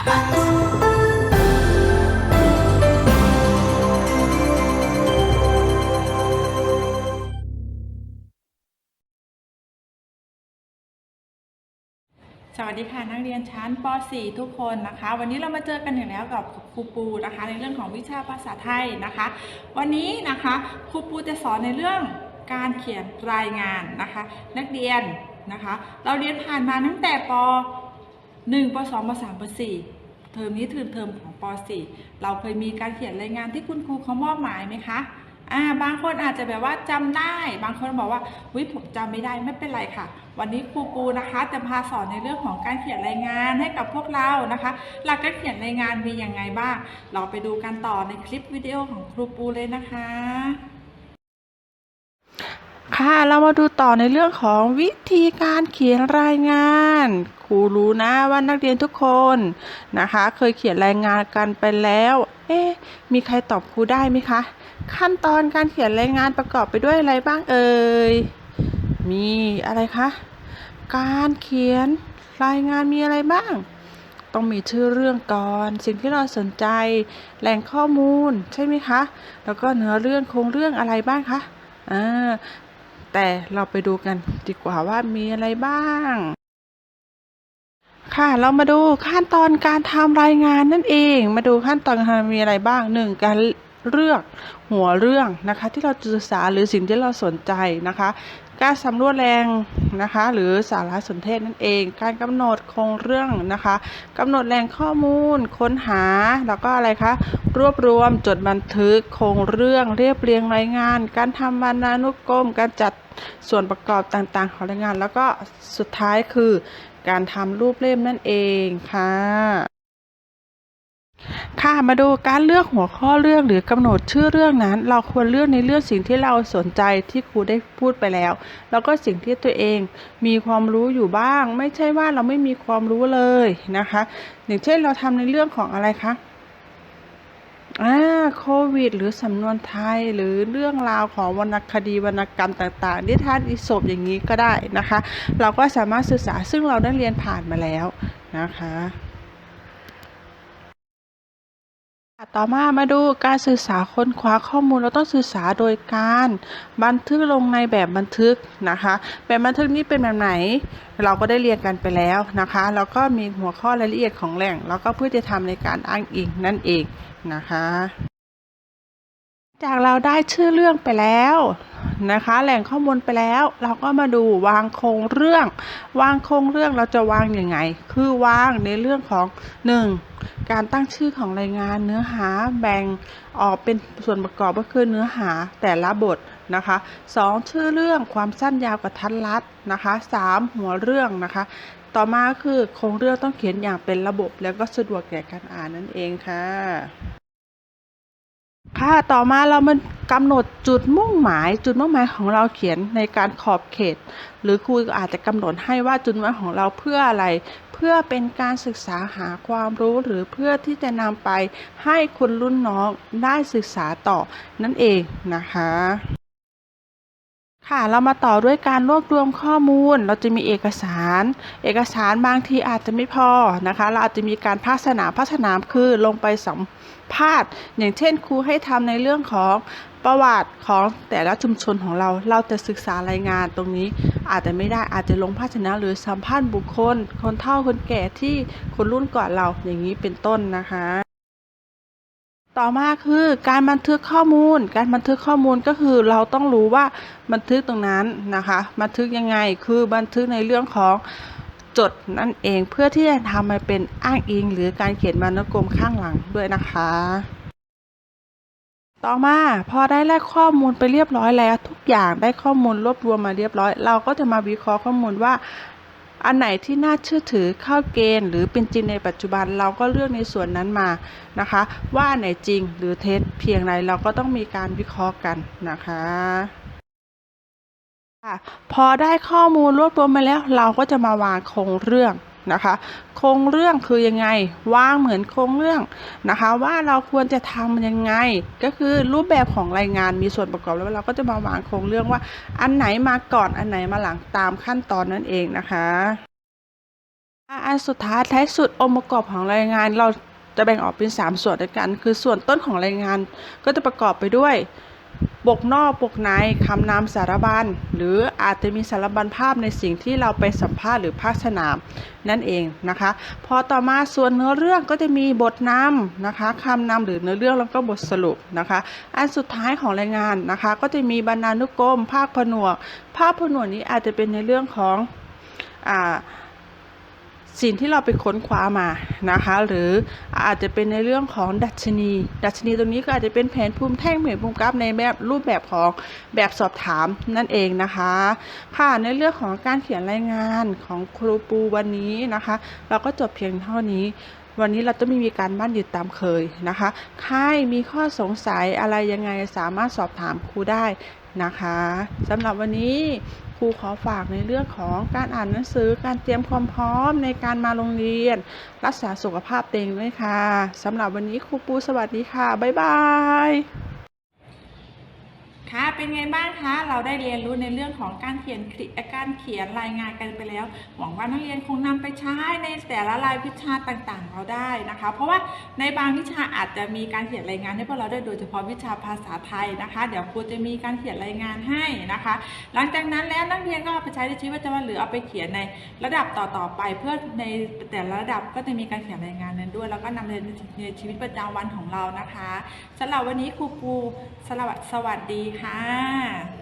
สวัสดีค่ะนักเรียนชั้นป .4 ทุกคนนะคะ วันนี้เรามาเจอกันอีกแล้วกับครูปูนะคะ ในเรื่องของวิชาภาษาไทยนะคะ วันนี้นะคะครูปูจะสอนในเรื่องการเขียนรายงานนะคะ นักเรียนนะคะ เราเรียนผ่านมาตั้งแต่ป 1ป2ป3ป4เทอมนี้ถือเทอมของป .4 เราเคยมีการเขียนรายงานที่คุณครูเขามอบหมายไหมคะอ่าบางคนอาจจะแบบว่าจำได้ บางคนบอกว่าวิผมจำไม่ได้ไม่เป็นไรค่ะ วันนี้ครูปูนะคะจะพาสอนในเรื่องของการเขียนรายงานให้กับพวกเรานะคะ หลักการเขียนรายงานมีอย่างไงบ้าง เราไปดูกันต่อในคลิปวิดีโอของครูปูเลยนะคะ ค่ะเรามาดูต่อในเรื่องของวิธีการเขียนรายงาน ครูรู้นะว่านักเรียนทุกคนนะคะ เคยเขียนรายงานกันไปแล้ว เอ๊ะมีใครตอบครูได้ไหมคะ ขั้นตอนการเขียนรายงานประกอบไปด้วยอะไรบ้างเอ่ยมีอะไรคะการเขียนรายงานมีอะไรบ้าง ต้องมีชื่อเรื่องก่อน สิ่งที่เราสนใจ แหล่งข้อมูลใช่ไหมคะ แล้วก็เนื้อเรื่องโครงเรื่องอะไรบ้างคะอ่า แต่เราไปดูกันดีกว่าว่ามีอะไรบ้าง ค่ะเรามาดูขั้นตอนการทำรายงานนั่นเอง มาดูขั้นตอนการทำมีอะไรบ้างหนึ่งการเลือกหัวเรื่องนะคะ ที่เราจะศึกษาหรือสิ่งที่เราสนใจนะคะ การสำรวจแรงนะคะ หรือสารสนเทศนั่นเอง การกำหนดโครงเรื่องนะคะกำหนดแหล่งข้อมูล ค้นหาแล้วก็อะไรคะรวบรวมจดบันทึกโครงเรื่องเรียบเรียงรายงาน การทำบรรณานุกรม การจัดส่วนประกอบต่างๆ ของรายงาน แล้วก็สุดท้ายคือการทำรูปเล่มนั่นเองค่ะ ค่ะมาดูการเลือกหัวข้อเรื่องหรือกำหนดชื่อเรื่องนั้น เราควรเลือกในเรื่องสิ่งที่เราสนใจที่ครูได้พูดไปแล้ว แล้วก็สิ่งที่ตัวเองมีความรู้อยู่บ้าง ไม่ใช่ว่าเราไม่มีความรู้เลยนะคะ อย่างเช่นเราทำในเรื่องของอะไรคะอ่าโควิด หรือสำนวนไทยหรือเรื่องราวของวรรณคดีวรรณกรรมต่างๆนิทานอิศบอย่างนี้ก็ได้นะคะ เราก็สามารถศึกษาซึ่งเราได้เรียนผ่านมาแล้วนะคะ ต่อมามาดูการศึกษาค้นคว้าข้อมูลเราต้องศึกษาโดยการบันทึกลงในแบบบันทึกนะคะ แบบบันทึกนี้เป็นแบบไหน เราก็ได้เรียนกันไปแล้วนะคะ แล้วก็มีหัวข้อรายละเอียดของแหล่ง แล้วก็เพื่อจะทำในการอ้างอิงนั่นเองนะคะ จากเราได้ชื่อเรื่องไปแล้วนะคะ แหล่งข้อมูลไปแล้ว เราก็มาดูวางโครงเรื่อง วางโครงเรื่องเราจะวางยังไง คือวางในเรื่องของ 1. การตั้งชื่อของรายงานเนื้อหาแบ่งออกเป็นส่วนประกอบก็คือเนื้อหาแต่ละบทนะคะ 2. ชื่อเรื่องความสั้นยาวกับทัดรัดนะคะ 3. หัวเรื่องนะคะต่อมาคือโครงเรื่องต้องเขียนอย่างเป็นระบบแล้วก็สะดวกแก่การอ่านนั่นเองค่ะ ค่ะ ต่อมาเรามากำหนดจุดมุ่งหมาย จุดมุ่งหมายของเราเขียนในการขอบเขต หรือครูอาจจะกำหนดให้ว่าจุดมุ่งหมายของเราเพื่ออะไร เพื่อเป็นการศึกษาหาความรู้หรือเพื่อที่จะนำไปให้คนรุ่นน้องได้ศึกษาต่อนั่นเองนะคะ ค่ะเรามาต่อด้วยการรวบรวมข้อมูล เราจะมีเอกสาร เอกสารบางทีอาจจะไม่พอนะคะ เราอาจจะมีการภาคสนามภาคสนามคือลงไปสัมภาษณ์ อย่างเช่นครูให้ทำในเรื่องของประวัติของแต่ละชุมชนของเรา เราจะศึกษารายงานตรงนี้อาจจะไม่ได้อาจจะลงภาชนะหรือสัมภาษณ์บุคคล คนเฒ่าคนแก่ที่คนรุ่นก่อนเราอย่างนี้เป็นต้นนะคะ ต่อมาคือการบันทึกข้อมูล การบันทึกข้อมูลก็คือเราต้องรู้ว่าบันทึกตรงนั้นนะคะ บันทึกยังไงคือบันทึกในเรื่องของจดนั่นเองเพื่อที่จะทำมาเป็นอ้างอิง หรือการเขียนวรรณกรมข้างหลังด้วยนะคะ ต่อมาพอได้แลกข้อมูลไปเรียบร้อยแล้ว ทุกอย่างได้ข้อมูลรวบรวมมาเรียบร้อย เราก็จะมาวิเคราะห์ข้อมูลว่า อันไหนที่น่าเชื่อถือเข้าเกณฑ์ หรือเป็นจริงในปัจจุบันเราก็เลือกในส่วนนั้นมานะคะ ว่าอันไหนจริงหรือเท็จเพียงไรเราก็ต้องมีการวิเคราะห์กันนะคะค่ะพอได้ข้อมูลรวบรวมมาแล้วเราก็จะมาวางโครงเรื่อง นะคะ โครงเรื่องคือยังไงวางเหมือนโครงเรื่องนะคะ ว่าเราควรจะทำยังไง ก็คือรูปแบบของรายงานมีส่วนประกอบแล้วเราก็จะมาวางโครงเรื่องว่า อันไหนมาก่อนอันไหนมาหลังตามขั้นตอนนั่นเองนะคะอันสุดท้ายท้ายสุดองค์ประกอบของรายงานเราจะแบ่งออกเป็น 3 ส่วนด้วยกัน คือส่วนต้นของรายงานก็จะประกอบไปด้วย บกนอกบกในคำนามสารบัญหรืออาจจะมีสารบัญภาพในสิ่งที่เราไปสัมภาษณ์หรือภาคสนามนั่นเองนะคะ พอต่อมาส่วนเนื้อเรื่องก็จะมีบทนำนะคะคำนำหรือเนื้อเรื่องแล้วก็บทสรุปนะคะ อันสุดท้ายของรายงานนะคะ ก็จะมีบรรณานุกรม ภาคผนวก ภาคผนวกนี้อาจจะเป็นในเรื่องของอ่า สิ่งที่เราไปค้นคว้ามานะคะ หรืออาจจะเป็นในเรื่องของดัชนี ดัชนีตรงนี้ก็อาจจะเป็นแผนภูมิแท่งแผนภูมิกราฟในแบบรูปแบบของแบบสอบถามนั่นเองนะคะค่ะในเรื่องของการเขียนรายงานของครูปูวันนี้นะคะ เราก็จบเพียงเท่านี้วันนี้เราจะไม่มีการบ้านอยู่ตามเคยนะคะ ใครมีข้อสงสัยอะไรยังไงสามารถสอบถามครูได้ นะคะสำหรับวันนี้ครูขอฝากในเรื่องของการอ่านหนังสือการเตรียมความพร้อมในการมาโรงเรียน รักษาสุขภาพเต็งด้วยค่ะสำหรับวันนี้ครูปูสวัสดีค่ะ บ๊ายบาย ค่ะ เป็นไงบ้างคะ เราได้เรียนรู้ในเรื่องของการเขียนคลการเขียนรายงานกันไปแล้ว หวังว่านักเรียนคงนำไปใช้ในแต่ละรายวิชาต่างๆ เราได้นะคะ เพราะว่าในบางวิชาอาจจะมีการเขียนรายงานให้พวกเราได้โดยเฉพาะวิชาภาษาไทยนะคะ เดี๋ยวครูจะมีการเขียนรายงานให้นะคะ หลังจากนั้นแล้วนักเรียนก็เอาไปใช้ในชีวิตประจำวันหรือเอาไปเขียนในระดับต่อๆไป เพื่อในแต่ละระดับก็จะมีการเขียนรายงานนั้นด้วย แล้วก็นำเรียนในชีวิตประจำวันของเรานะคะสำหรับวันนี้ครูปูสวัสดีสวัสดีค่ะ